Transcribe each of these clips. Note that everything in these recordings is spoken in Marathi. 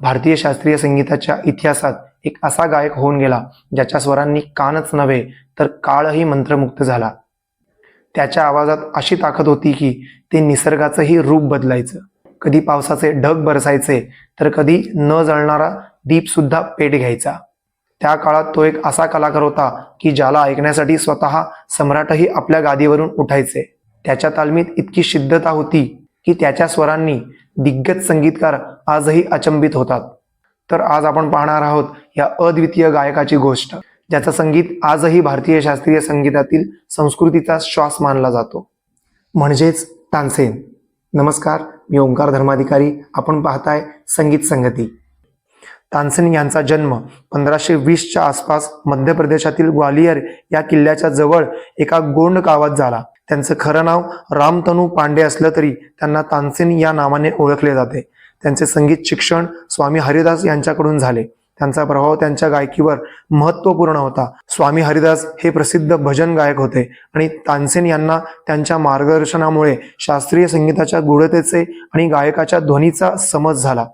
भारतीय शास्त्रीय संगीताच्या इतिहासात एक असा गायक होऊन गेला ज्याच्या स्वरांनी कानच नव्हे तर काळही मंत्रमुक्त झाला. त्याच्या आवाजात अशी ताकद होती की ते निसर्गाचंही रूप बदलायचं. कधी पावसाचे ढग बरसायचे तर कधी न जळणारा दीप सुद्धा पेट घ्यायचा. त्या काळात तो एक असा कलाकार होता की ज्याला ऐकण्यासाठी स्वतः सम्राटही आपल्या गादीवरून उठायचे. त्याच्या तालमीत इतकी शिद्धता होती की त्याच्या स्वरांनी दिग्गज संगीतकार आजही अचंबित होतात. तर आज आपण पाहणार आहोत या अद्वितीय गायकाची गोष्ट ज्याचं संगीत आजही भारतीय शास्त्रीय संगीतातील संस्कृतीचा श्वास मानला जातो. म्हणजेच तानसेन. नमस्कार मी ओंकार धर्माधिकारी. आपण पाहताय संगीत संगती. तानसेन यांचा जन्म पंधराशे वीसच्या आसपास मध्य प्रदेशातील ग्वालियर या किल्ल्याच्या जवळ एका गोंड गावात झाला. त्यांचं खरं नाव रामतनू पांडे असलं तरी त्यांना तानसेन या नावाने ओळखले जाते. त्यांचे संगीत शिक्षण स्वामी हरिदास यांच्याकडून झाले. त्यांचा प्रभाव त्यांच्या गायकीवर महत्त्वपूर्ण होता. स्वामी हरिदास हे प्रसिद्ध भजन गायक होते आणि तानसेन यांना त्यांच्या मार्गदर्शनामुळे शास्त्रीय संगीताच्या गूढतेचे आणि गायकाच्या ध्वनीचा समज झाला.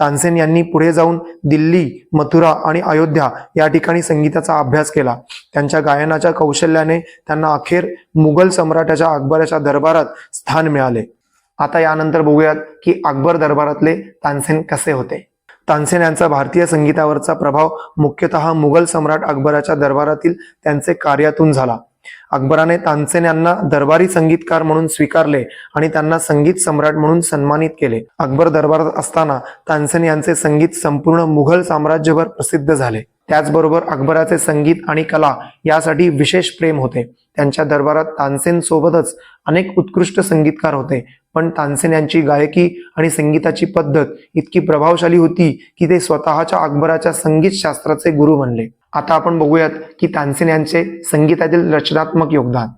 तानसेन यांनी पुढे जाऊन दिल्ली मथुरा आणि अयोध्या या ठिकाणी संगीताचा अभ्यास केला. त्यांच्या गायनाच्या कौशल्याने त्यांना अखेर मुघल सम्राटाच्या अकबराच्या दरबारात स्थान मिळाले. आता यानंतर बघूयात की अकबर दरबारातले तानसेन कसे होते. तानसेन यांचा भारतीय संगीतावरचा प्रभाव मुख्यतः मुघल सम्राट अकबराच्या दरबारातील त्यांचे कार्यातून झाला. अकबराने तानसेन यांना दरबारी संगीतकार म्हणून स्वीकारले आणि त्यांना संगीत सम्राट म्हणून सन्मानित केले. अकबर दरबारात असताना तानसेन यांचे संगीत संपूर्ण मुघल साम्राज्यभर प्रसिद्ध झाले. त्याचबरोबर अकबराचे संगीत आणि कला यासाठी विशेष प्रेम होते. त्यांच्या दरबारात तानसेन सोबतच अनेक उत्कृष्ट संगीतकार होते. पण तानसेन यांची गायकी आणि संगीताची पद्धत इतकी प्रभावशाली होती की ते स्वतःच्या अकबराच्या संगीत शास्त्राचे गुरु बनले. आता आपण बघूयात की तानसेन यांचे संगीतातील रचनात्मक योगदान.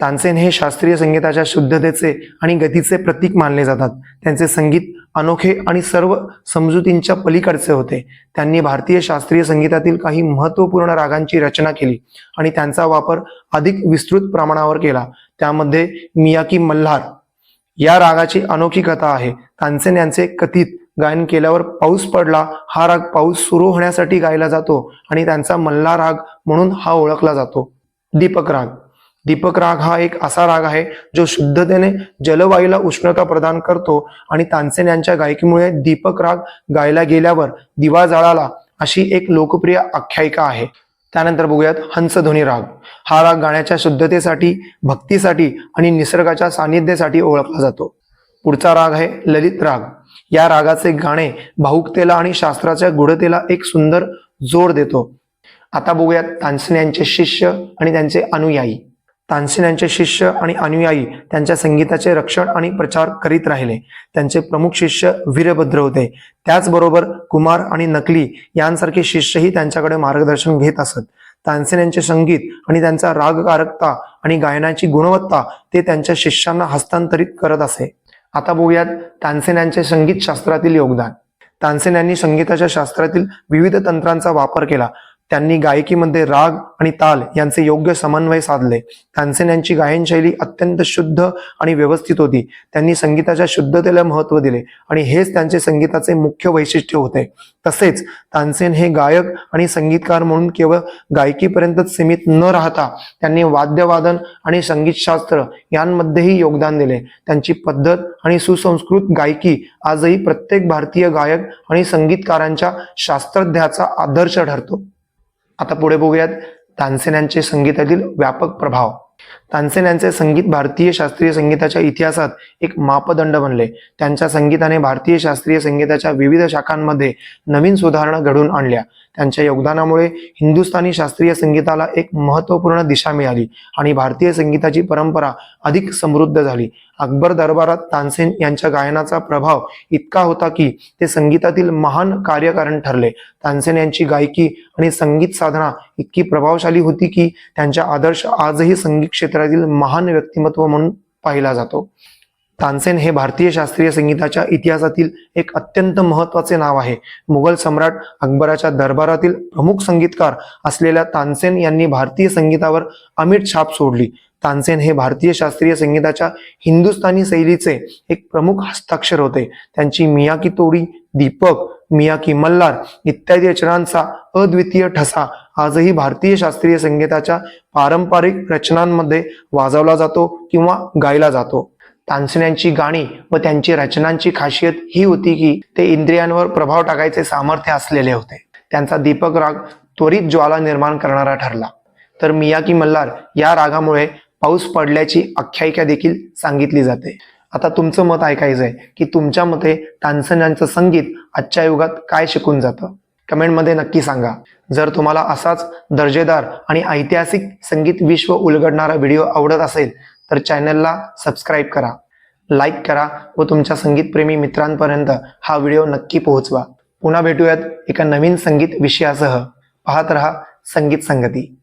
तानसेन हे शास्त्रीय संगीताच्या शुद्धतेचे आणि गतीचे प्रतीक मानले जातात. त्यांचे संगीत अनोखे आणि सर्व समजुतींच्या पलीकडचे होते. त्यांनी भारतीय शास्त्रीय संगीतातील काही महत्त्वपूर्ण रागांची रचना केली आणि त्यांचा वापर अधिक विस्तृत प्रमाणावर केला. त्यामध्ये मियाकी मल्हार. या रागाची अनोखी कथा आहे. तानसेन यांचे कथित गायन केल्यावर पाऊस पडला हा राग पाऊस सुरू होण्यासाठी गायला जातो आणि त्यांचा मल्ला राग म्हणून हा ओळखला जातो. दीपक राग. दीपक राग हा एक असा राग आहे जो शुद्धतेने जलवायूला उष्णता प्रदान करतो आणि तानसेन यांच्या गायकीमुळे दीपक राग गायला गेल्यावर दिवा जाळाला अशी एक लोकप्रिय आख्यायिका आहे. त्यानंतर बघूयात हंसध्वनी राग. हा राग गाण्याच्या शुद्धतेसाठी भक्तीसाठी आणि निसर्गाच्या सानिध्यासाठी ओळखला जातो. पुढचा राग आहे ललित राग. या रागाचे गाणे भाऊकतेला आणि शास्त्राच्या गुढतेला एक सुंदर जोड देतो. आता बघूयात तानसेन यांचे शिष्य आणि त्यांचे अनुयायी. तानसेन यांचे शिष्य आणि अनुयायी त्यांच्या संगीताचे रक्षण आणि प्रचार करीत राहिले. त्यांचे प्रमुख शिष्य वीरभद्र होते. त्याचबरोबर कुमार आणि नकली यांसारखे शिष्यही त्यांच्याकडे मार्गदर्शन घेत असत. तानसेन यांचे संगीत आणि त्यांचा रागकारकता आणि गायनाची गुणवत्ता ते त्यांच्या शिष्यांना हस्तांतरित करत असे. आता बघूयात तानसेन यांचे संगीत शास्त्रातील योगदान. तानसेन यांनी संगीताच्या शास्त्रातील विविध तंत्रांचा वापर केला. त्यांनी गायकीमध्ये राग आणि ताल यांचे योग्य समन्वय साधले. तानसेन यांची गायनशैली अत्यंत शुद्ध आणि व्यवस्थित होती. त्यांनी संगीताच्या शुद्धतेला महत्त्व दिले आणि हेच त्यांचे संगीताचे मुख्य वैशिष्ट्य होते. तसेच तानसेन हे गायक आणि संगीतकार म्हणून केवळ गायकीपर्यंतच सीमित न राहता त्यांनी वाद्यवादन आणि संगीतशास्त्र यांमध्येही योगदान दिले. त्यांची पद्धत आणि सुसंस्कृत गायकी आजही प्रत्येक भारतीय गायक आणि संगीतकारांच्या शास्त्रज्ञाचा आदर्श ठरतो. आता पुढे बघूयात तानसेन यांचे संगीतातील व्यापक प्रभाव. तानसेन यांचे संगीत भारतीय शास्त्रीय संगीताच्या इतिहासात एक मापदंड बनले. त्यांच्या संगीताने भारतीय शास्त्रीय संगीताच्या विविध शाखांमध्ये नवीन सुधारणा घडवून आणल्या. त्यांच्या योगदानामुळे हिंदुस्थानी शास्त्रीय संगीताला एक महत्त्वपूर्ण दिशा मिळाली आणि भारतीय संगीताची परंपरा अधिक समृद्ध झाली. अकबर दरबारात तानसेन यांच्या गायनाचा प्रभाव इतका होता की ते संगीतातील महान कार्यकारण ठरले. तानसेन यांची गायकी आणि संगीत साधना इतकी प्रभावशाली होती की त्यांच्या आदर्श आजही संगीत क्षेत्रातील महान व्यक्तिमत्व म्हणून पाहिला जातो. तानसेन हे भारतीय शास्त्रीय संगीताच्या इतिहासातील एक अत्यंत महत्त्वाचे नाव आहे. मुघल सम्राट अकबराच्या दरबारातील प्रमुख संगीतकार असलेल्या तानसेन यांनी भारतीय संगीतावर अमिट छाप सोडली. तानसेन हे भारतीय शास्त्रीय संगीताच्या हिंदुस्थानी शैलीचे एक प्रमुख हस्ताक्षर होते. त्यांची मियाकी तोडी दीपक मियाकी मल्हार इत्यादी रचनांचा अद्वितीय ठसा आजही भारतीय शास्त्रीय संगीताच्या पारंपरिक रचनांमध्ये वाजवला जातो किंवा गायला जातो. तानसेन्यांची गाणी व त्यांची रचनांची खासियत ही होती की ते इंद्रियांवर प्रभाव टाकायचे सामर्थ्य असलेले होते. त्यांचा दीपक राग त्वरित ज्वाला निर्माण करणारा ठरला. तर मियाकी मल्हार या रागामुळे पाऊस पडल्याची आख्यायिका देखील सांगितली जाते. आता तुमचं मत ऐकायचंय की तुमच्या मते तानसेन्यांचं संगीत आजच्या युगात काय शिकून जातं? कमेंटमध्ये नक्की सांगा. जर तुम्हाला असाच दर्जेदार आणि ऐतिहासिक संगीत विश्व उलगडणारा व्हिडिओ आवडत असेल तर चॅनलला सबस्क्राईब करा लाईक करा व तुमच्या संगीतप्रेमी मित्रांपर्यंत हा व्हिडिओ नक्की पोहोचवा. पुन्हा भेटूयात एका नवीन संगीत विषयासह. पाहत रहा संगीत संगती.